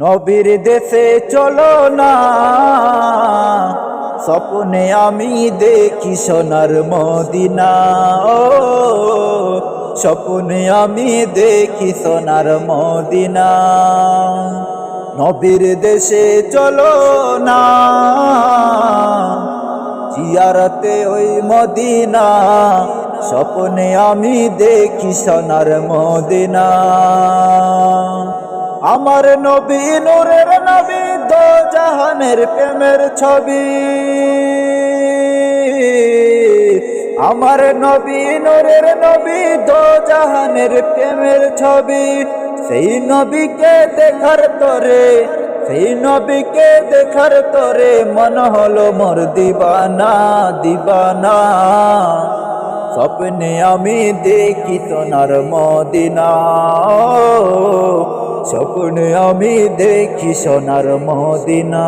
নবীর দেশে চলো না। স্বপ্নে আমি দেখি সোনার মদিনা। ও, স্বপ্নে আমি দেখি সোনার মদিনা। নবীর দেশে চলো না। জিয়ারতে ওই মদিনা। স্বপ্নে আমি দেখি সোনার মদিনা। আমার নবী, নূরের নবী দো জাহানের প্রেমের ছবি। আমার নবী, নূরের নবী দো জাহানের প্রেমের ছবি। সেই নবীকে দেখার তরে, সেই নবীকে দেখার তরে মন হলো মোর দিবানা দিবানা। স্বপ্নে আমি দেখি সোনার মদিনা। স্বপ্নে আমি দেখি সোনার মদিনা।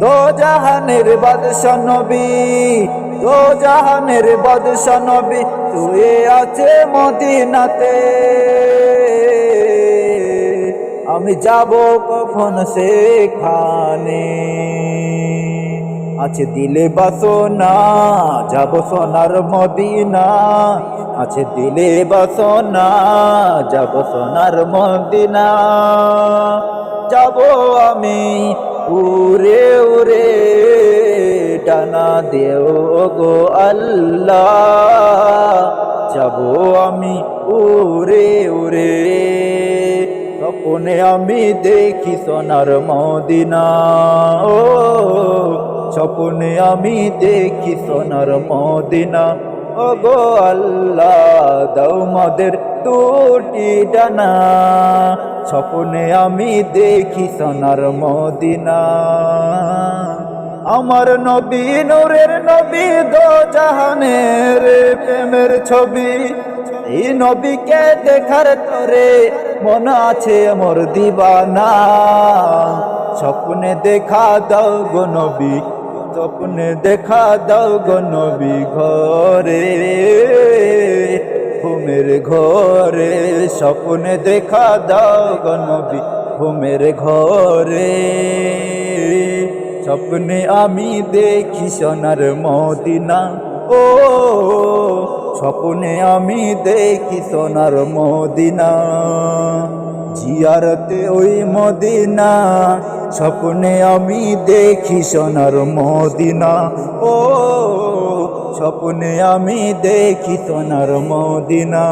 দো জাহানের বাদশা নবী দো জাহানের বাদশা নবী, শুয়ে আছে মদিনাতে। আমি যাব কখন সেখানে? আছে দিলে বাসনা যাব সোনার মদিনা। আছে দিলে বাসনা যাব সোনার মদিনা। যাব আমি উরে উরে ডানা দেও গো আল্লাহ। যাব আমি উরে উরে স্বপ্নে আমি দেখি সোনার মদিনা। ও স্বপ্নে আমি দেখি সোনার মদিনা। ও গো আল্লাহ, দাও মদের দুটি ডানা। স্বপ্নে আমি দেখি সোনার মদিনা। আমার নবী, নূরের নবী দো জাহানের প্রেমের ছবি। এই নবীকে দেখার তরে মন আছে মোর দিবানা। স্বপ্নে দেখা দাও গো নবী স্বপ্নে দেখা দাও গো নবী ঘরে, ঘুমের ঘরে, স্বপ্নে দেখা দাও গো নবী ঘুমের ঘরে। স্বপ্নে আমি দেখি সোনার মদিনা, ও, স্বপ্নে আমি দেখি সোনার মদিনা। জিয়ারতে ওই মদিনা স্বপ্নে আমি দেখি সোনার মদিনা। ও স্বপ্নে আমি দেখি সোনার মদিনা।